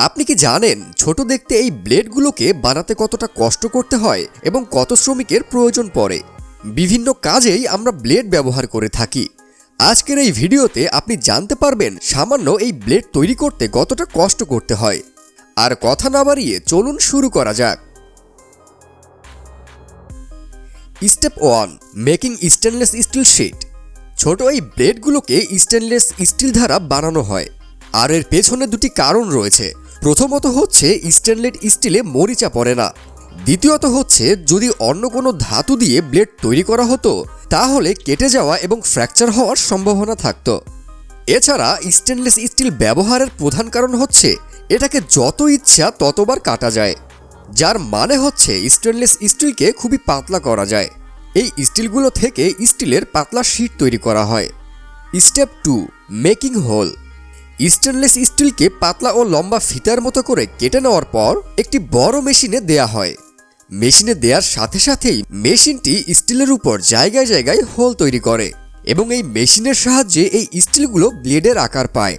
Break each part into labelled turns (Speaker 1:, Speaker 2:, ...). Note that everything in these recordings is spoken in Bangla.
Speaker 1: আপনি কি জানেন ছোট দেখতে এই ব্লেডগুলোকে বানাতে কতটা কষ্ট করতে হয় এবং কত শ্রমিকের প্রয়োজন পড়ে? বিভিন্ন কাজেই আমরা ব্লেড ব্যবহার করে থাকি। আজকের এই ভিডিওতে আপনি জানতে পারবেন সামান্য এই ব্লেড তৈরি করতে কতটা কষ্ট করতে হয়। আর কথা না বাড়িয়ে চলুন শুরু করা যাক। Step one, making stainless steel sheet. ছোট এই ব্লেডগুলোকে স্টেনলেস স্টিল দ্বারা বানানো হয়। আর এর পেছনে দুটি কারণ রয়েছে। প্রথমত হচ্ছে স্টেনলেট স্টিলে মরিচা পড়ে না। দ্বিতীয়ত হচ্ছে, যদি অন্য কোনো ধাতু দিয়ে ব্লেড তৈরি করা হতো, তাহলে কেটে যাওয়া এবং ফ্র্যাকচার হওয়ার সম্ভাবনা থাকত। এছাড়া স্টেনলেস স্টিল ব্যবহারের প্রধান কারণ হচ্ছে, এটাকে যত ইচ্ছা ততবার কাটা যায়, যার মানে হচ্ছে স্টেনলেস স্টিলকে খুবই পাতলা করা যায়। এই স্টিলগুলো থেকে স্টিলের পাতলা শিট তৈরি করা হয়। Step two, making hole. Stainless স্টিলকে পাতলা ও লম্বা ফিতার মতো করে কেটে নেওয়ার পর একটি বড় মেশিনে দেয়া হয়। মেশিনে দেওয়ার সাথে সাথেই মেশিনটি স্টিলের উপর জায়গায় জায়গায় হোল তৈরি করে এবং এই মেশিনের সাহায্যে এই স্টিলগুলো ব্লেডের আকার পায়।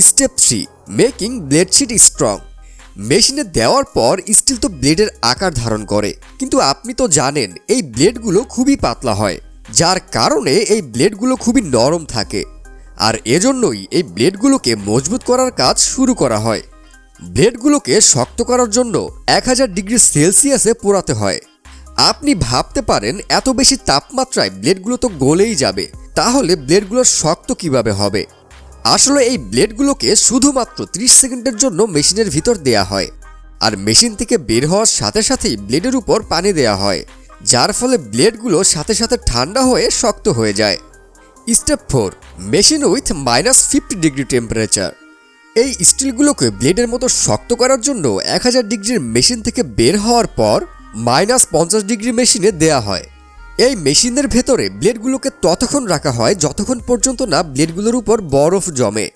Speaker 1: Step three, making blade sheet strong. মেশিনে দেওয়ার পর স্টিল তো ব্লেডের আকার ধারণ করে। কিন্তু আপনি তো জানেন, এই ব্লেডগুলো খুবই পাতলা হয়, যার কারণে এই ব্লেডগুলো খুবই নরম থাকে। আর এজন্যই এই ব্লেডগুলোকে মজবুত করার কাজ শুরু করা হয়। ব্লেডগুলোকে শক্ত করার জন্য এক হাজার ডিগ্রি সেলসিয়াসে পোড়াতে হয়। আপনি ভাবতে পারেন, এত বেশি তাপমাত্রায় ব্লেডগুলো তো গলেই যাবে। তাহলে ব্লেডগুলো শক্ত কীভাবে হবে? আসলে এই ব্লেডগুলোকে শুধুমাত্র 30 সেকেন্ডের জন্য মেশিনের ভিতর দেয়া হয়। আর মেশিন থেকে বের হওয়ার সাথে সাথেই ব্লেডের উপর পানি দেয়া হয়, যার ফলে ব্লেডগুলো সাথে সাথে ঠান্ডা হয়ে শক্ত হয়ে যায়। Step four machine with minus fifty degree temperature এই স্টিলগুলোকে ব্লেডের মতো শক্ত করার জন্য এক হাজার ডিগ্রির মেশিন থেকে বের হওয়ার পর মাইনাস পঞ্চাশ ডিগ্রি মেশিনে দেয়া হয়। এই মেশিনের ভেতরে ব্লেডগুলোকে ততক্ষণ রাখা হয় যতক্ষণ পর্যন্ত না ব্লেডগুলোর উপর বরফ জমে।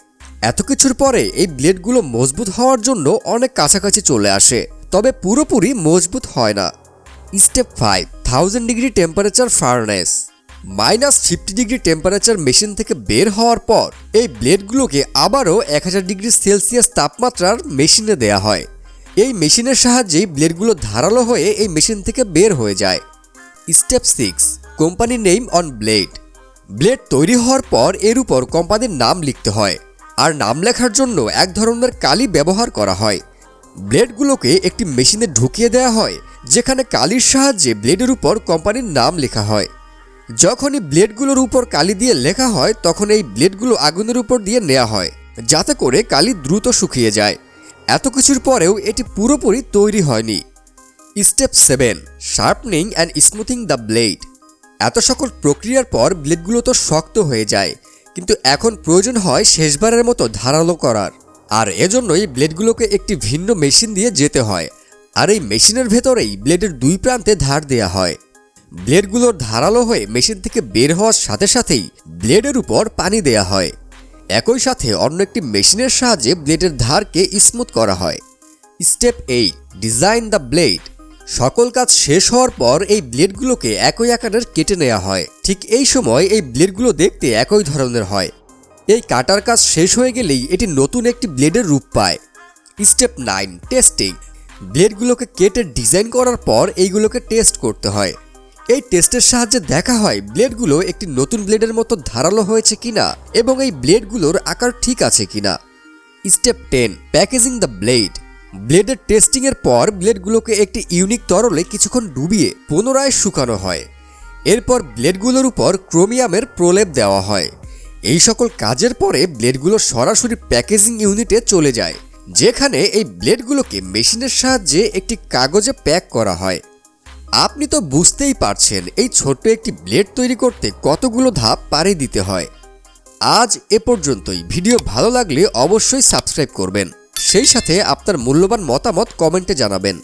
Speaker 1: এত কিছুর পরে এই ব্লেডগুলো মজবুত হওয়ার জন্য অনেক কাছাকাছি চলে আসে, তবে পুরোপুরি মজবুত হয় না। Step five thousand degree temperature furnace minus fifty degree temperature machine থেকে বের হওয়ার পর, এই ব্লেডগুলোকে আবারও এক হাজার ডিগ্রি সেলসিয়াস তাপমাত্রার মেশিনে দেয়া হয়। এই মেশিনের সাহায্যেই ব্লেডগুলো ধারালো হয়ে এই মেশিন থেকে বের হয়ে যায়। Step six, company name on blade. Blade তৈরি হওয়ার পর এর উপর কোম্পানির নাম লিখতে হয়, আর নাম লেখার জন্য এক ধরনের কালি ব্যবহার করা হয়। ব্লেডগুলোকে একটি মেশিনে ঢুকিয়ে দেওয়া হয়, যেখানে কালির সাহায্যে ব্লেডের উপর কোম্পানির নাম লেখা হয়। যখনই ব্লেডগুলোর উপর কালি দিয়ে লেখা হয়, তখন এই ব্লেডগুলো আগুনের উপর দিয়ে নেওয়া হয়, যাতে করে কালি দ্রুত শুকিয়ে যায়। এত কিছুর পরেও এটি পুরোপুরি তৈরি হয়নি। Step seven, sharpening and smoothing the blade. এত সকল প্রক্রিয়ার পর ব্লেডগুলো তো শক্ত হয়ে যায়, কিন্তু এখন প্রয়োজন হয় শেষবারের মতো ধারালো করার। আর এজন্যই ব্লেডগুলোকে একটি ভিন্ন মেশিন দিয়ে যেতে হয়, আর এই মেশিনের ভেতরেই ব্লেডের দুই প্রান্তে ধার দেওয়া হয়। ব্লেডগুলোর ধারালো হয়ে মেশিন থেকে বের হওয়ার সাথে সাথেই ব্লেডের উপর পানি দেয়া হয়। একই সাথে অন্য একটি মেশিনের সাহায্যে ব্লেডের ধারকে স্মুথ করা হয়। Step eight, design the blade. সকল কাজ শেষ হওয়ার পর এই ব্লেডগুলোকে একই আকারের কেটে নেওয়া হয়। ঠিক এই সময় এই ব্লেডগুলো দেখতে একই ধরনের হয়। এই কাটার কাজ শেষ হয়ে গেলেই এটি নতুন একটি ব্লেডের রূপ পায়। Step nine, testing. ব্লেডগুলোকে কেটে ডিজাইন করার পর এইগুলোকে টেস্ট করতে হয়। এই টেস্টের সাহায্যে দেখা হয় ব্লেডগুলো একটি নতুন ব্লেডের মতো ধারালো হয়েছে কিনা এবং এই ব্লেডগুলোর আকার ঠিক আছে কিনা। Step ten, packaging the blade. ব্লেডের টেস্টিংয়ের পর ব্লেডগুলোকে একটি ইউনিক তরলে কিছুক্ষণ ডুবিয়ে পুনরায় শুকানো হয়। এরপর ব্লেডগুলোর উপর ক্রোমিয়ামের প্রলেপ দেওয়া হয়। এই সকল কাজের পরে ব্লেডগুলো সরাসরি প্যাকেজিং ইউনিটে চলে যায়, যেখানে এই ব্লেডগুলোকে মেশিনের সাহায্যে একটি কাগজে প্যাক করা হয়। আপনি তো বুঝতেই পারছেন, এই ছোট্ট একটি ব্লেড তৈরি করতে কতগুলো ধাপ পারে দিতে হয়। আজ এ পর্যন্তই। ভিডিও ভালো লাগলে অবশ্যই সাবস্ক্রাইব করবেন। সেই সাথে আপনার মূল্যবান মতামত কমেন্টে জানাবেন।